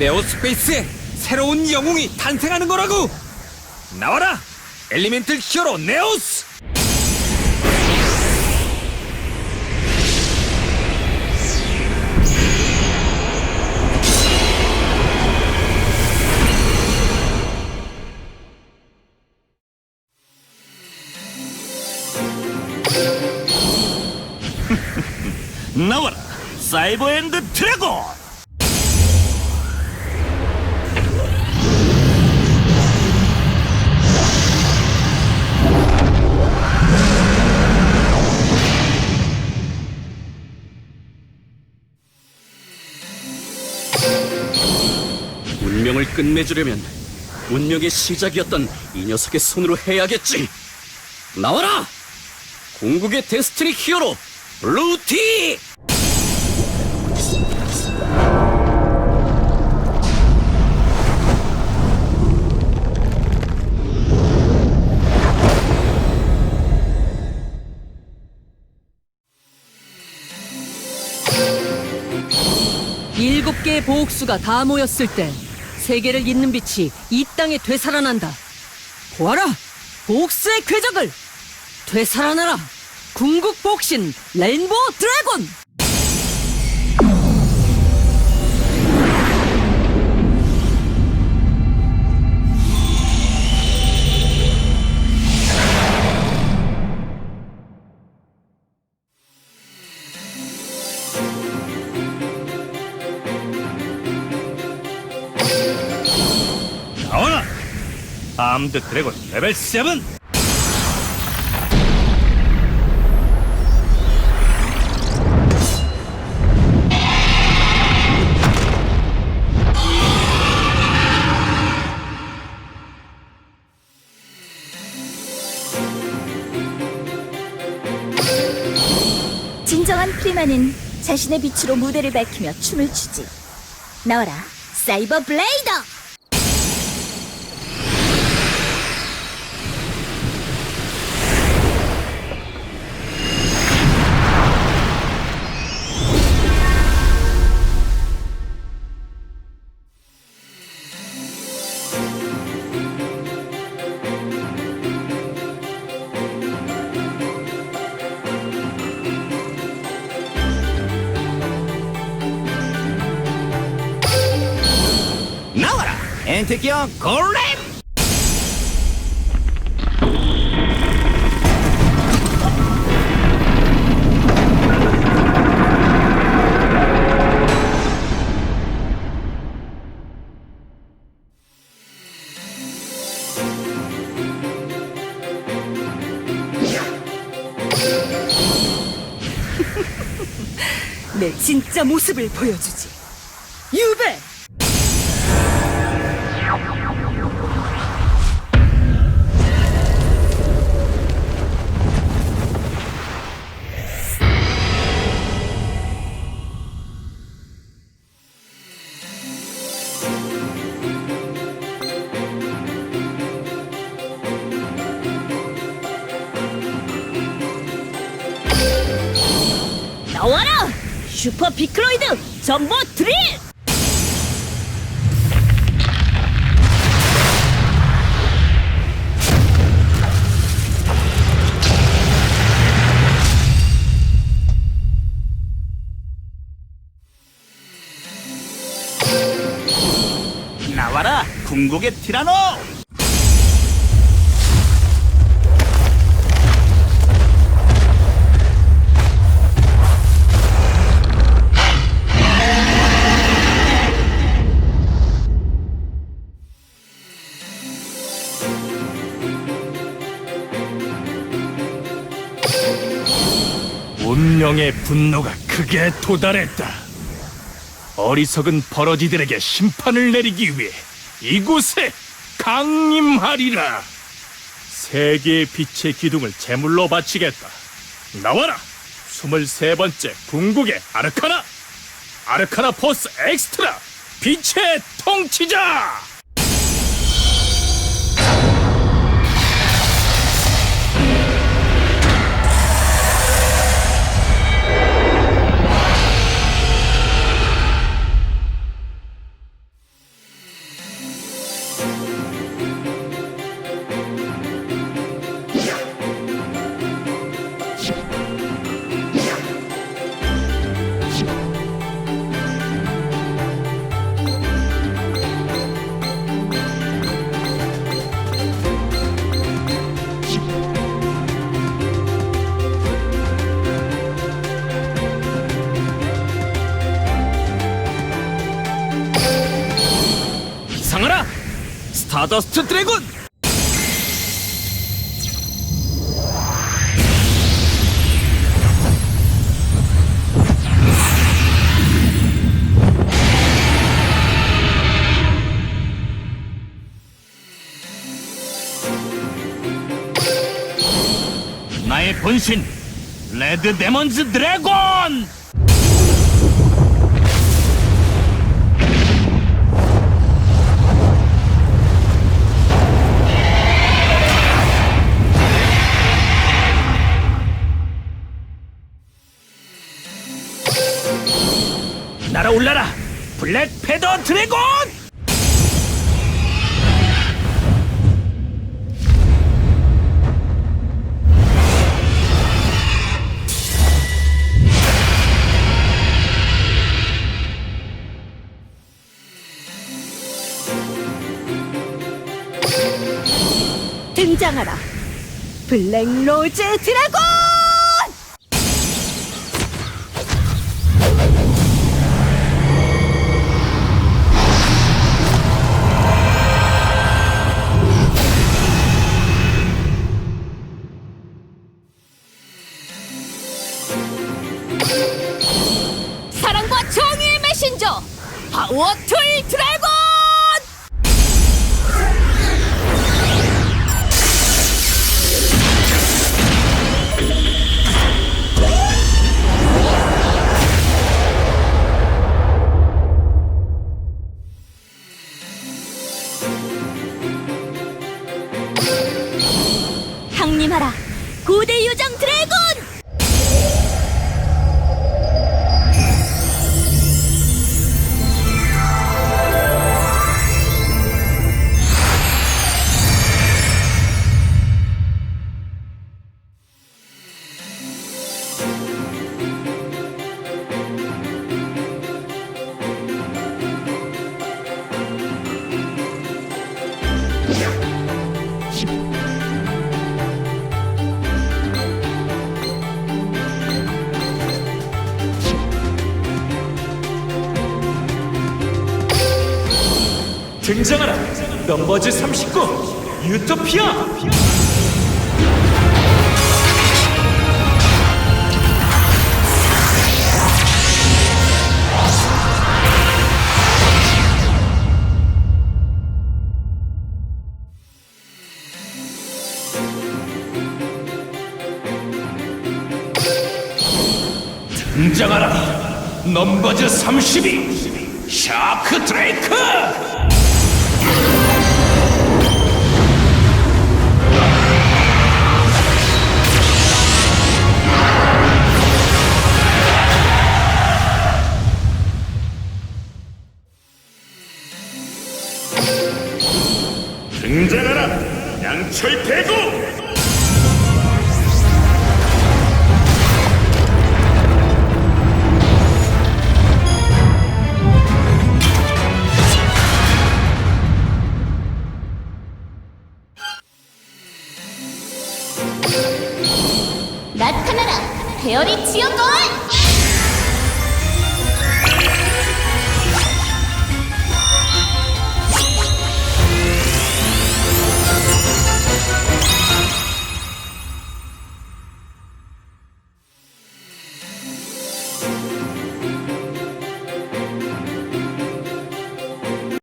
네오스페이스에 새로운 영웅이 탄생하는 거라고! 나와라! 엘리멘틀 히어로 네오스! 나와라 사이버 앤드 드래곤 운명을 끝내주려면 운명의 시작이었던 이 녀석의 손으로 해야겠지. 나와라! 궁극의 데스티니 히어로 블루티! 일곱 개의 보옥수가 다 모였을 때 세계를 잇는 빛이 이 땅에 되살아난다. 보아라! 보옥수의 궤적을! 되살아나라! 궁극 복신 레인보우 드래곤! 암드 드래곤 레벨 7 진정한 프리마는 자신의 빛으로 무대를 밝히며 춤을 추지. 나와라, 사이버 블레이더! 엔티기어 골렘 내 진짜 모습을 보여주지. 유배! 슈퍼 비크로이드 전보 드릴! 나와라 궁극의 티라노 운명의 분노가 크게 도달했다. 어리석은 버러지들에게 심판을 내리기 위해 이곳에 강림하리라. 세계의 빛의 기둥을 제물로 바치겠다. 나와라! 23번째 궁극의 아르카나! 아르카나 포스 엑스트라! 빛의 통치자! 스타더스트 드래곤 나의 분신 레드 데몬즈 드래곤! 날아올라라 블랙 패더 드래곤! 등장하라. 블랙 로즈 드래곤! What? 등장하라. 넘버즈 39 유토피아. 등장하라. 넘버즈 32 샤크 드레이크